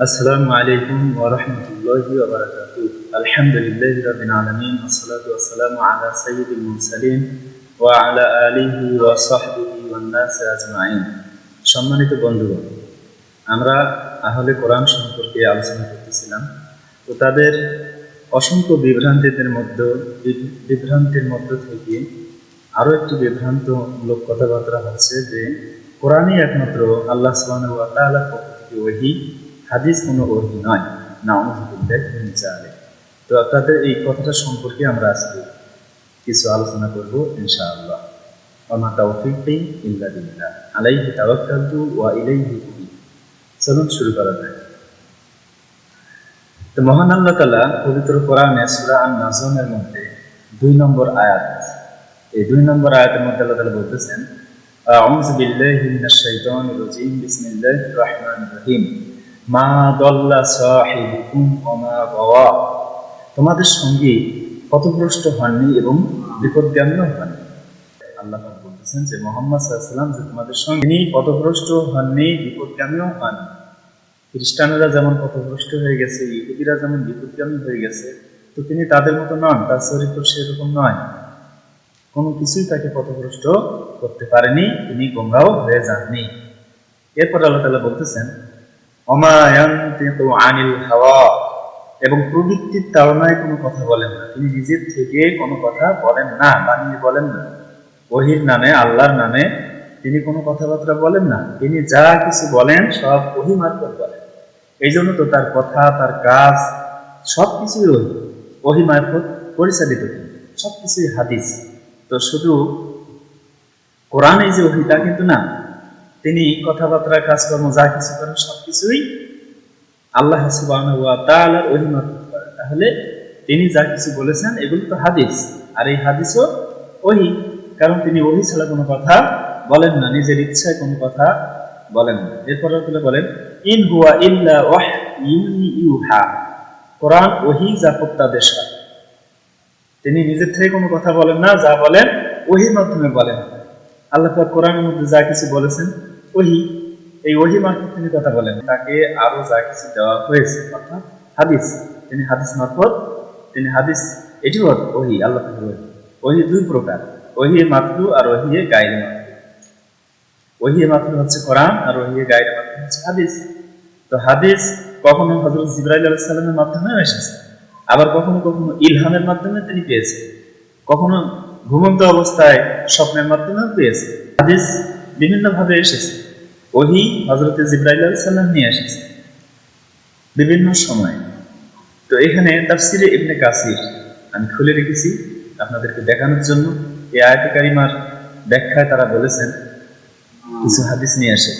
السلام عليكم ورحمة الله وبركاته الحمد لله رب العالمين والصلاة والسلام على سيد المرسلين وعلى آله وصحبه والناس أجمعين সম্মানিত বন্ধুগণ আমরা আহলে কোরআন সম্পর্কে আলোচনা করতেছিলাম তো তাদের অসংখ্য বিভ্রান্তিদের মধ্যে বিভ্রান্তির মধ্য থেকে আরও একটি বিভ্রান্তমূলক কথাবার্তা হচ্ছে যে কোরআনই একমাত্র আল্লাহ সুবহানাহু ওয়া তাআলার পক্ষ থেকে ওহী হাদিস কোনো ওহী নয় না অনুভূতি তো আপনাদের এই কথাটা সম্পর্কে আমরা আজকে কিছু আলোচনা করব ইনশাআল্লাহ। ওমা তাওফিকি ইল্লা বিল্লাহ। আলাইহি তাওয়াক্কালতু ওয়া ইলাইহি চলুন শুরু করা যায় তো মহান আল্লাহ তাআলা পবিত্র কোরআনে সূরা আন-নাজমের মধ্যে দুই নম্বর আয়াত এই দুই নম্বর আয়াতের মধ্যে আল্লাহ তাআলা বলতেছেন, আউযু বিল্লাহি মিনাশ শাইতানির রাজীম। বিসমিল্লাহির রহমানির রহিম। মা দল্লা সাহিবুকুম তোমাদের সঙ্গে পথভ্রষ্ট হননি এবং বিপদগামীও হননি। আল্লাহ বলতেছেন যে মোহাম্মদ সাল্লাম যে তোমাদের সঙ্গে তিনি পথভ্রষ্ট হননি বিপদগামীও হননি। খ্রিস্টানরা যেমন পথভ্রষ্ট হয়ে গেছে, ইহুদিরা যেমন বিপদগামী হয়ে গেছে, তো তিনি তাদের মতো নন, তার চরিত্র সেরকম নয়। কোনো কিছুই তাকে পথভ্রষ্ট করতে পারেনি, তিনি গোমরাও হয়ে যাননি। এরপর আল্লাহ তাআলা বলতেছেন এবং প্রবৃত্তির তাড়নায় কোনো কথা বলেন না। তিনি নিজের থেকে কোনো কথা বলেন না, বানিয়ে বলেন না। ওহির নামে, আল্লাহর নামে তিনি কোনো কথাবার্তা বলেন না। তিনি যা কিছু বলেন, সব ওহি মারফত বলেন। এই জন্য তো তার কথা, তার কাজ, সব কিছুই ওহি। ওহি মারফত পরিচালিত। সব কিছুই হাদিস। তো শুধু কোরআন যে ওহি কিন্তু না। তিনি কথাবার্তা কাজকর্ম, যা কিছু করেন আল্লাহ ওয়া তাআলার ওহী মারফত করেন। তাহলে তিনি যা কিছু বলেছেন, এগুলো তো হাদিস। আর এই হাদিসও ওহী, কারণ তিনি ওহী ছাড়া কোনো কথা বলেন না, নিজের ইচ্ছায় কোনো কথা বলেন না। এরপর আল্লাহ বলেন, ইন হুয়া ইল্লা ওয়াহয়ুন ইউহা। কোরআন ওহী যা প্রত্যাদেশ। তিনি নিজের থেকে কোনো কথা বলেন না, যা বলেন, ওহির মাধ্যমে বলেন। আল্লাহ পাক কোরআনের মধ্যে যা কিছু বলেছেন, ওহি, এই ওহি মারফত তিনি কথা বলেন। তাকে আরও যা কিছু দেওয়া হয়েছে, অর্থাৎ হাদিস। তিনি হাদিস মারফত, তিনি হাদিস, এটিও ওহি, আল্লাহ ওহি। দুই প্রকার, ওহি মাতলু আর ওহি গাইরে মাতলু। ওহি মাতলু হচ্ছে কোরআন আর ওহি গাইরে মাতলু হচ্ছে হাদিস। তো হাদিস কখনো হজরত জিব্রাইল আলাইহিস সালামের মাধ্যমেও এসেছে, আবার কখনো কখনো ইলহামের মাধ্যমে তিনি পেয়েছেন। কখনো ঘুমন্ত অবস্থায় স্বপ্নের মাধ্যমেও পেয়েছে। হাদিস বিভিন্ন ভাবে এসেছে। ওহি হজরত জিব্রাইল সাল্লাম নিয়ে এসেছে। বিভিন্ন সময়। তো এখানে তাফসিরে ইবনে কাসির আমি খুলে রেখেছি আপনাদেরকে দেখানোর জন্য। এই আয়াতে কারিমার ব্যাখ্যায় তারা বলেছেন, কিছু হাদিস নিয়ে আসে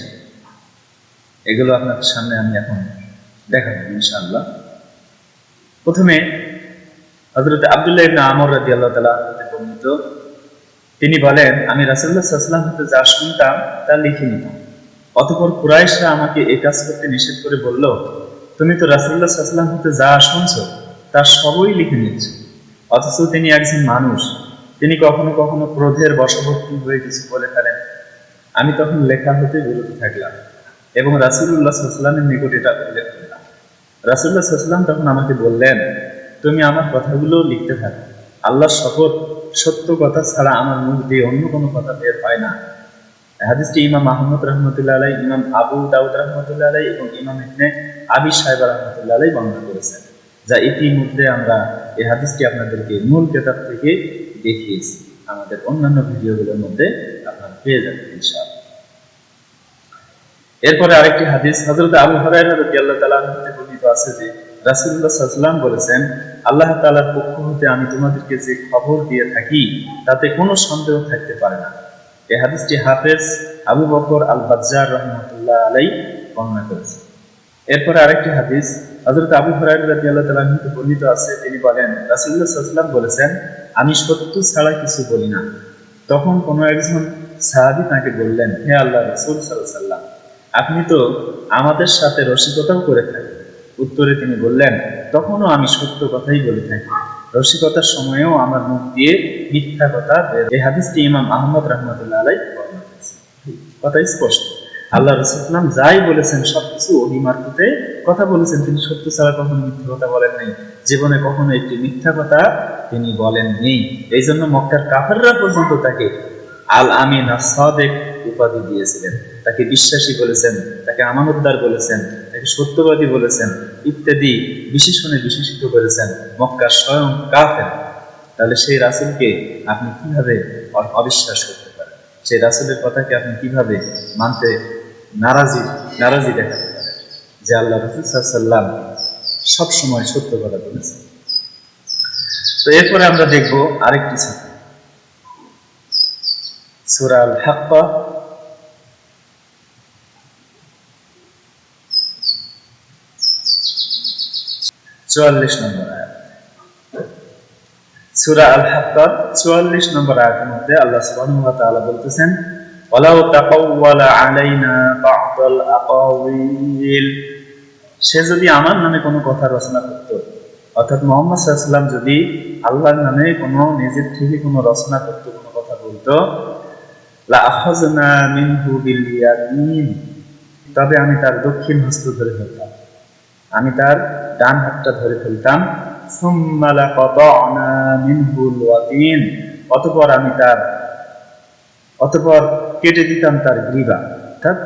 এগুলো আপনাদের সামনে আমি এখন দেখাবো ইনশাআল্লাহ। প্রথমে হজরত আবদুল্লাহ ইবনে আমর রাদিয়াল্লাহু তাআলা হতে বর্ণিত, তিনি বলেন, আমি রাসূলুল্লাহ সাল্লাল্লাহু হতে যা শুনতাম, তা লিখে নিতাম। অতঃপর কুরাইশরা আমাকে এই কাজ করতে নিষেধ করে বলল, তুমি তো রাসূলুল্লাহ সাল্লাল্লাহু হতে যা শুনছো, তা সবই লিখে নিচ্ছ অথচ তিনি একজন মানুষ। তিনি কখনো কখনো ক্রোধের বশবর্তী হয়ে কিছু বলে ফেলেন। আমি তখন লেখা হতে বিরত থাকলাম এবং রাসূলুল্লাহ সাল্লামের নিকট এটা উল্লেখ করলাম। রাসূলুল্লাহ সাল্লাম তখন আমাকে বললেন তুমি আমার কথাগুলো লিখতে থাকো। আল্লাহর শপথ সত্য কথা ছাড়া আমার মুখ দিয়ে অন্য কোনো কথা বের হয় না। হাদিসটি ইমাম আহমদ রহমতুল্লাহ আলাই ইমাম আবু দাউদ রহমতুল্লাহ আলাই এবং ইমাম ইবনে আবি সাহেব রহমতুল্লাহ আলাই বর্ণনা করেছেন। যা ইতিমধ্যে আমরা এই হাদিসটি আপনাদেরকে মূল কেতাব থেকে দেখিয়েছি। আমাদের অন্যান্য ভিডিওগুলোর মধ্যে আপনারা পেয়ে যাবেন ইনশাআল্লাহ। এরপরে আরেকটি হাদিস, হযরত আবু রাদিয়াল্লাহু তাআলা হতে বর্ণিত আছে যে রাসূলুল্লাহ সাল্লাল্লাহু আলাইহি বলেছেন, আল্লাহ তাআলার পক্ষ হতে আমি তোমাদেরকে যে খবর দিয়ে থাকি, তাতে কোনো সন্দেহ থাকতে পারে না। এই হাদিসটি হাফেজ আবু বকর আল বাজ্জার রহমতুল্লাহ আলাই বর্ণনা করেছে। এরপরে আরেকটি হাদিস, হযরত আবু হুরায়রা রাদিয়াল্লাহু তাআলা হতে বর্ণিত আছে। তিনি বলেন, রাসূলুল্লাহ সাল্লাল্লাহু বলেছেন, আমি সত্য ছাড়া কিছু বলি না। তখন কোনো একজন সাহাবী তাকে বললেন, হে আল্লাহ রাসূল আলাইহি আপনি তো আমাদের সাথে রসিকতাও করে থাকেন। উত্তরে তিনি বললেন, তখনও আমি সত্য কথাই বলে থাকি। রসিকতার সময়েও আমার মুখ দিয়ে মিথ্যা কথা এই হাদিসটি ইমাম আহমদ রহমতুল্লাহ আলাই কথা স্পষ্ট। আল্লাহ রসুলাম যাই বলেছেন, সবকিছু ওহি মারফতে কথা বলেছেন। তিনি সত্য ছাড়া কখনো মিথ্যা কথা বলেন নাই। জীবনে কখনো একটি মিথ্যা কথা তিনি বলেন নেই। এই জন্য মক্কার কাফেররা পর্যন্ত তাকে আল আমিন সাদেক উপাধি দিয়েছিলেন। তাকে বিশ্বাসী বলেছেন, তাকে আমানতদার বলেছেন। তাকে সত্যবাদী বলেছেন, ইত্যাদি বিশেষণে বিশেষিত করেছেন। মক্কার স্বয়ং কাফের। তাহলে সেই রাসুলকে আপনি কীভাবে অবিশ্বাস করতে পারেন? সেই রাসুলের কথাকে আপনি কীভাবে মানতে নারাজি নারাজি দেখাতে পারেন? যে আল্লাহ রসুল সাল্লাম সবসময় সত্য কথা বলেছেন। তো এরপরে আমরা দেখব আরেকটি সুরা আল হাক্কা চুয়াল্লিশ নম্বর আয়াত। সুরা আল চুয়াল্লিশ নম্বর আয়াতের মধ্যে আল্লাহ সুবহানাহু বলতেছেন আলাইনা সে যদি আমার নামে কোনো কথা রচনা করত, অর্থাৎ মোহাম্মদ সাল্লাম যদি আল্লাহর নামে কোনো, নিজের থেকে কোনো রচনা করত কোনো কথা বলতো, লা আখাযনা মিনহু তবে আমি তার দক্ষিণ হস্ত ধরে ফেলতাম। আমি তার ডান হাতটা ধরে ফেলতাম। ওয়াতিন অতঃপর আমি তার, অতপর কেটে দিতাম তার গ্রীবা। অর্থাৎ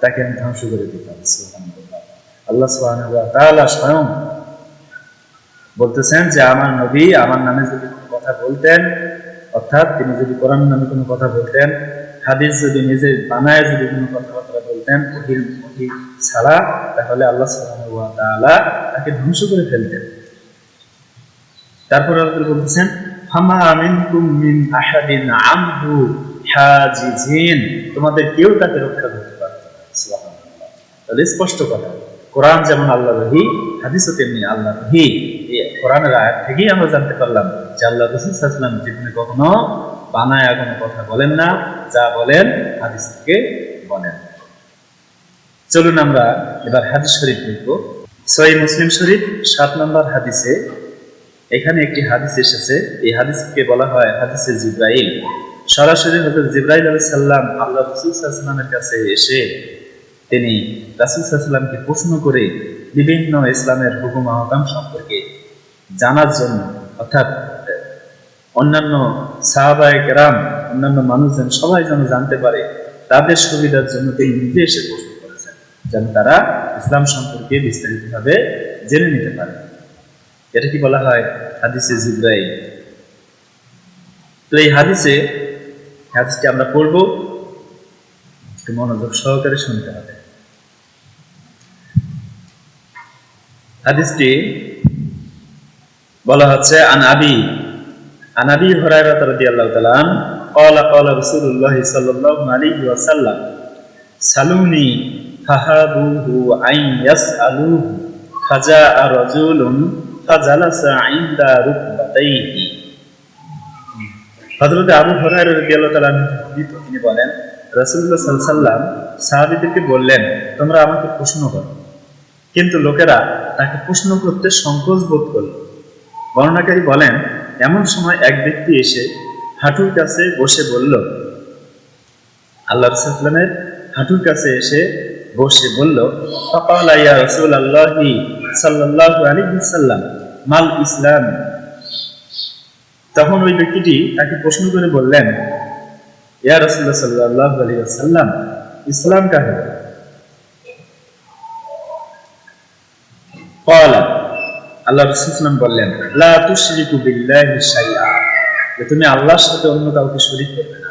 তাকে আমি ধ্বংস করে দিতাম আল্লাহ ওয়া স্বয়ং বলতেছেন যে, আমার নবী আমার নামে যদি কোনো কথা বলতেন, অর্থাৎ তিনি যদি কোরআন নামে কোনো কথা বলতেন, হাদিস যদি নিজে বানায় যদি কোনো কথাবার্তা বলতেন ছাড়া, তাহলে আল্লাহ তাআলা তাকে ধ্বংস করে ফেলতেন তারপর আল্লাহ বলতেছেন মিনকুম মিন আহাদিন আনহু হাজিজিন। তোমাদের কেউ তাকে রক্ষা করতে পারত তাহলে স্পষ্ট কথা, কোরআন যেমন আল্লাহ রহি হাদিসও তেমনি আল্লাহ রহি কোরআনের আয়াত থেকেই আমরা জানতে পারলাম যে আল্লাহ রসুল জীবনে কখনো বানায় কোনো কথা বলেন না, যা বলেন হাদিস থেকে বলেন। চলুন আমরা এবার হাদিস শরীফ দেখব। সহি মুসলিম শরীফ, সাত নম্বর হাদিসে। এখানে একটি হাদিস এসেছে। এই হাদিসকে বলা হয় হাদিসে জিব্রাইল। সরাসরি হজরত জিব্রাইল আলাইহিস সালাম আল্লাহ রাসূল কাছে এসে তিনি রাসূল সাল্লাল্লাহু প্রশ্ন করে বিভিন্ন ইসলামের হুকুম আহকাম সম্পর্কে জানার জন্য, অর্থাৎ, অন্যান্য সাহাবায়ে কেরাম অন্যান্য মানুষজন সবাই যেন জানতে পারে, তাদের সুবিধার জন্য তিনি নিজে এসে যেন তারা ইসলাম সম্পর্কে বিস্তারিতভাবে জেনে নিতে পারে এটা কি বলা হয় হাদিসে জিব্রাইল তো এই হাদিসে হাদিসটি আমরা পড়ব একটু মনোযোগ সহকারে শুনতে হবে হাদিসটি বলা হচ্ছে আন আবি আন আবি হুরায়রা রাদিয়াল্লাহু তাআলা আন قال قال رسول الله صلى الله عليه وسلم سلوني فهابوه أن يسألوه فجاء رجل فجلس عند ركبتيه হযরত আবু হুরায়রা রাদিয়াল্লাহু তাআলা আনহু বর্ণিত তিনি বলেন রাসূলুল্লাহ সাল্লাল্লাহু আলাইহি সাল্লাম সাহাবীদেরকে বললেন তোমরা আমাকে প্রশ্ন করো কিন্তু লোকেরা তাকে প্রশ্ন করতে সংকোচ বোধ করল বর্ণনাকারী বলেন এমন সময় এক ব্যক্তি এসে হাঁটুর কাছে বসে বলল আল্লাহ রসুলের হাঁটুর কাছে এসে বসে বলল সাল্লাম মাল ইসলাম? তখন ওই ব্যক্তিটি তাকে প্রশ্ন করে বললেন, ইয়া রসুল্লাহ সাল্লাহ সাল্লাম ইসলাম আল্লাহ রসুলাম বললেন যে তুমি আল্লাহর সাথে অন্য কাউকে শরীর করবে না।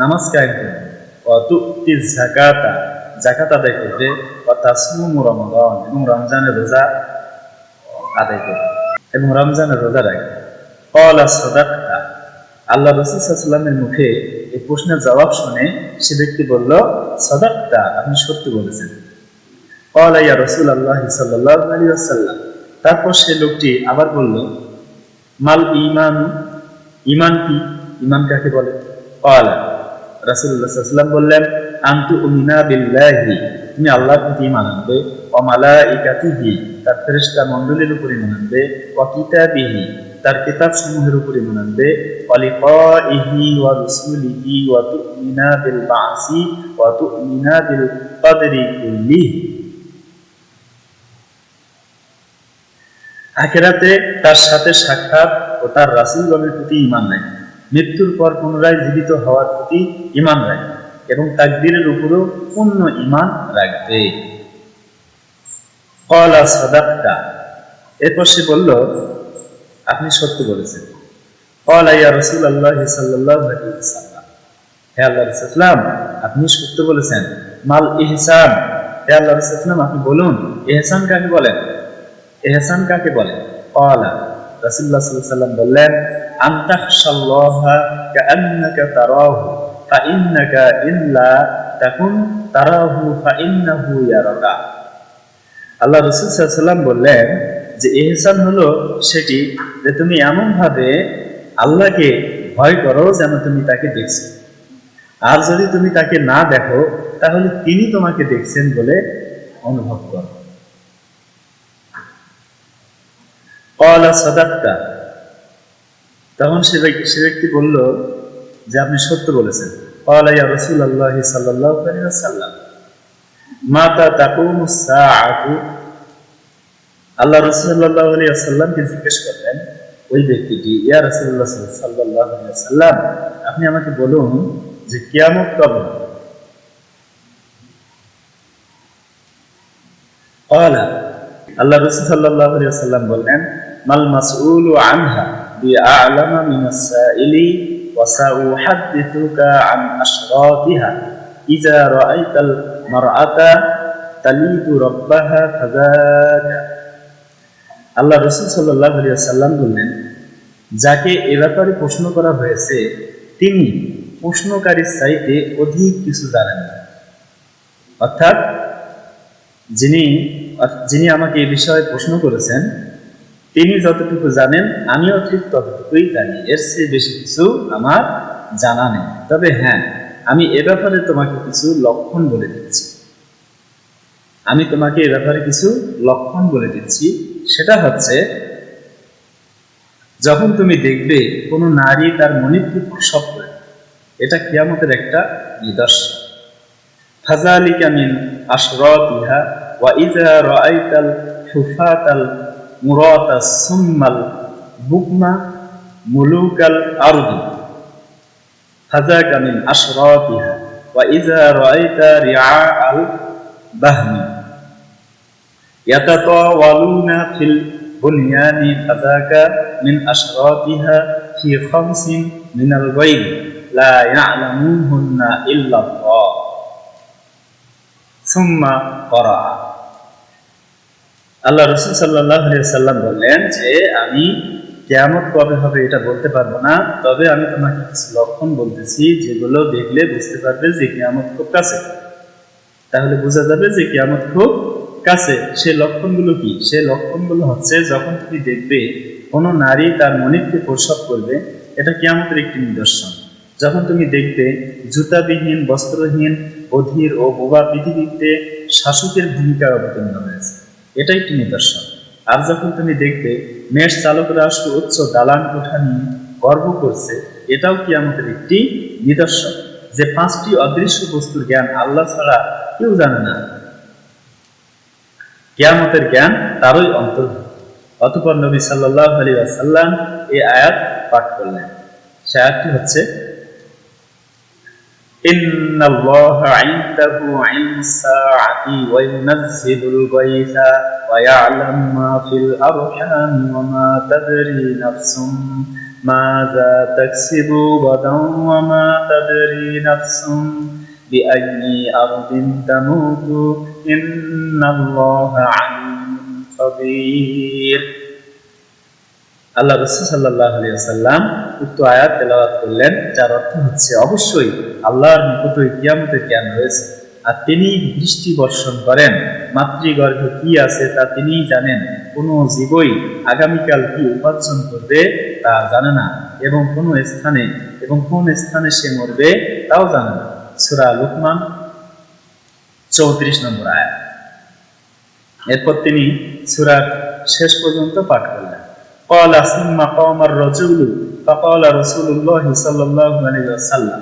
নামাজ কায়ে করবে অতুক্তি জাকাতা জাকাত আদায় করতে অতাসমু রমজান এবং রমজানের রোজা আদায় করবে এবং রমজানের রোজা রাখে। কলা সদাক্তা আল্লাহ রসুলামের মুখে এই প্রশ্নের জবাব শুনে সে ব্যক্তি বলল, সদাক্তা, আপনি সত্য বলেছেন। কলা ইয়া রসুল আল্লাহ সাল্লাহ আলী আসাল্লাম তারপর সে লোকটি আবার বলল, মাল ইমান ইমান কি? ইমান কাকে বলে? কলা রাসুল্লাহাম বললেন, আন্তু উমিনা বিল্লাহি। তুমি আল্লাহর প্রতি মানবে আনবে অমালা ইকাতিহি তার ফেরেস্তা মণ্ডলের উপরে মানবে অকিতা বিহি তার কিতাব সমূহের উপরে ইমান আনবে অলিকাইহি ওয়া রসুলিহি ওয়া তুমিনা বিল বাসি ওয়া তুমিনা বিল কদরি কুল্লি। আখেরাতে তার সাথে সাক্ষাৎ ও তার রাসুলগণের প্রতি ইমান নেয়। মৃত্যুর পর পুনরায় জীবিত হওয়ার প্রতি ঈমান রাখে এবং তাকদীরের উপরও পূর্ণ ঈমান রাখবে। কলা সাদাক্তা এরপর সে বলল, আপনি সত্য বলেছেন। কলা ইয়া সাল্লাল্লাহু আলাইহি ওয়াসাল্লাম। হে আল্লাহ রাসূলাম আপনি সত্য বলেছেন। মাল ইহসান। হে আল্লাহ রাসূলাম আপনি বলুন, ইহসান কাকে বলেন? ইহসান কাকে বলেন কলা ওয়াসাল্লাম বললেন আনতাখশাল্লাহা কাআন্নাকা আল্লাহ রসুল বললেন যে, এহসান হলো সেটি যে তুমি এমন ভাবে আল্লাহকে ভয় করো যেন তুমি তাকে দেখছ। আর যদি তুমি তাকে না দেখো, তাহলে তিনি তোমাকে দেখছেন বলে অনুভব করো। কলা সদাক্তা তখন সে ব্যক্তি সে ব্যক্তি বলল, যে আপনি সত্য বলেছেন। কলা রসুল আল্লাহ সাল্লাহ সাল্লাম মাতা তাকু সাআতু। আল্লাহ রসুল্লাহ আলী আসাল্লামকে জিজ্ঞেস করলেন, ওই ব্যক্তিটি, ইয়া রসুল্লাহ সাল্লাহ সাল্লাম আপনি আমাকে বলুন যে কেমন কবে? আল্লাহ রসুল সাল্লাহ আলী সাল্লাম বললেন মাল মাসউলু আনহা বিআ'লামা মিনাস সাইলি ওয়া সাউহাদ্দিথুকা আন আশরাতিহা ইযা রাআইতাল মারআতা তালিদু রাব্বাহা ফাযাকা। আল্লাহ রসুল সাল্লাহ সাল্লাম বললেন, যাকে এ ব্যাপারে প্রশ্ন করা হয়েছে, তিনি প্রশ্নকারীর চাইতে অধিক কিছু জানেন না। অর্থাৎ যিনি যিনি আমাকে এ বিষয়ে প্রশ্ন করেছেন তিনি যতটুকু জানেন, আমিও ঠিক ততটুকুই জানি। এর চেয়ে বেশি কিছু আমার জানা নেই। তবে হ্যাঁ আমি এ ব্যাপারে তোমাকে কিছু লক্ষণ বলে দিচ্ছি। আমি তোমাকে এ ব্যাপারে কিছু লক্ষণ বলে দিচ্ছি। সেটা হচ্ছে, যখন তুমি দেখবে কোনো নারী তার মনিবকে প্রসব করে, এটা কিয়ামতের একটা নিদর্শন। ফাজালিকা মিন ইহা ওয়া ইযা রাআইতাল হুফাতাল مراد ثم البكم ملوك الأرض. فذاك من أشراطها وإذا رأيت رعاء البهم. يتطاولون في البنيان فذاك من أشراطها في خمس من الغيب لا يعلمونهن إلا الله. ثم قرأ. আল্লাহ রসুল সাল্লাহ সাল্লাম বললেন যে, আমি কেয়ামত কবে হবে এটা বলতে পারব না, তবে আমি তোমাকে কিছু লক্ষণ বলতেছি যেগুলো দেখলে বুঝতে পারবে যে কেয়ামত খুব কাছে। তাহলে বোঝা যাবে যে কেয়ামত খুব কাছে। সে লক্ষণগুলো কি? সে লক্ষণগুলো হচ্ছে যখন তুমি দেখবে কোনো নারী তার মনিবকে প্রসব করবে, এটা কেয়ামতের একটি নিদর্শন। যখন তুমি দেখবে জুতাবিহীন, বস্ত্রহীন, অধীর ও বোবা পৃথিবীতে শাসকের ভূমিকা অবতীর্ণ হয়েছে। এটা একটি নিদর্শন? আর যখন তুমি দেখবে মেষ চালকরা সুউচ্চ দালান কোঠা নিয়ে গর্ব করছে, এটাও কিয়ামতের একটি নিদর্শন? যে পাঁচটি অদৃশ্য বস্তুর জ্ঞান আল্লাহ ছাড়া কেউ জানে না। কেয়ামতের জ্ঞান তারই অন্তর্ভুক্ত। অতপর নবী সাল্লাহ আলী আসাল্লাম এই আয়াত পাঠ করলেন। সে আয়াতটি হচ্ছে إن الله عنده علم الساعة وينزل الغيث ويعلم ما في الأرحام وما تدري نفس ماذا تكسب غدا وما تدري نفس بأي أرض تموت إن الله عليم خبير আল্লাহ রসুল সাল্লাহ সাল্লাম উক্ত আয়াত তেলাওয়াত করলেন যার অর্থ হচ্ছে অবশ্যই আল্লাহর নিকটই কিয়ামতের জ্ঞান রয়েছে আর তিনি বৃষ্টি বর্ষণ করেন মাতৃগর্ভে কি আছে তা তিনিই জানেন কোনো জীবই আগামীকাল কি উপার্জন করবে তা জানে না এবং কোন স্থানে এবং কোন স্থানে সে মরবে তাও জানে না সুরা লুকমান চৌত্রিশ নম্বর আয়াত এরপর তিনি সুরার শেষ পর্যন্ত পাঠ করলেন قال ثم قام الرجل فقال رسول الله صلى الله عليه وسلم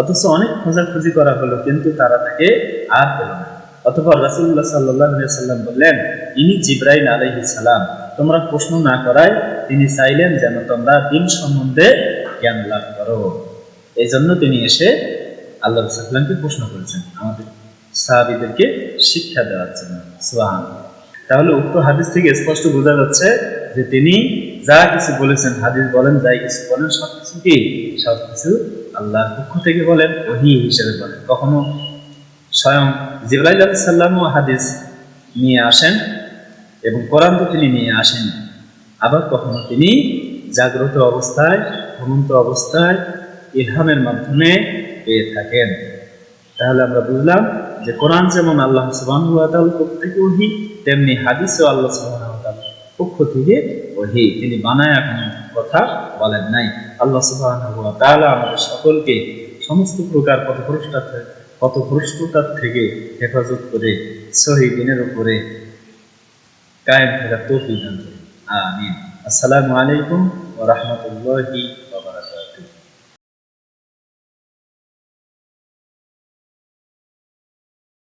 অথচ অনেক খোঁজাখুঁজি করা হলো, কিন্তু তারা তাকে আর পেল না। অতপর রাসুল্লাহ সাল্লাহ সাল্লাম বললেন, ইনি জিব্রাইল আলহি সালাম, তোমরা প্রশ্ন না করায় তিনি চাইলেন যেন তোমরা দিন সম্বন্ধে জ্ঞান লাভ করো। এই জন্য তিনি এসে আল্লাহ সাল্লামকে প্রশ্ন করেছেন আমাদের সাহাবিদেরকে শিক্ষা দেওয়ার জন্য। সোহান তাহলে উক্ত হাদিস থেকে স্পষ্ট বোঝা যাচ্ছে যে তিনি যা কিছু বলেছেন, হাদিস বলেন যাই কিছু বলেন, সবকিছু কি? সবকিছু আল্লাহর পক্ষ থেকে বলেন, ওহি হিসেবে বলেন। কখনো স্বয়ং জিব্রাইল সাল্লামও হাদিস নিয়ে আসেন এবং কোরআন তিনি নিয়ে আসেন, আবার কখনো তিনি জাগ্রত অবস্থায়, ঘুমন্ত অবস্থায় ইলহামের মাধ্যমে পেয়ে থাকেন। তাহলে আমরা বুঝলাম যে কোরআন যেমন আল্লাহ তাআলার পক্ষ থেকে ওহি, তেমনি হাদিসও আল্লাহ তাআলার পক্ষ থেকে ওহি। তিনি বানায় এখন কথা বলেন নাই। আল্লাহ সুবাহ আমাদের সকলকে সমস্ত প্রকার পথভ্রষ্টা পথভ্রষ্টতার থেকে হেফাজত করে, সহি দিনের উপরে কায়েম থাকার তৌফিক দান করুন। আমিন। আসসালামু আলাইকুম ওয়া রাহমাতুল্লাহি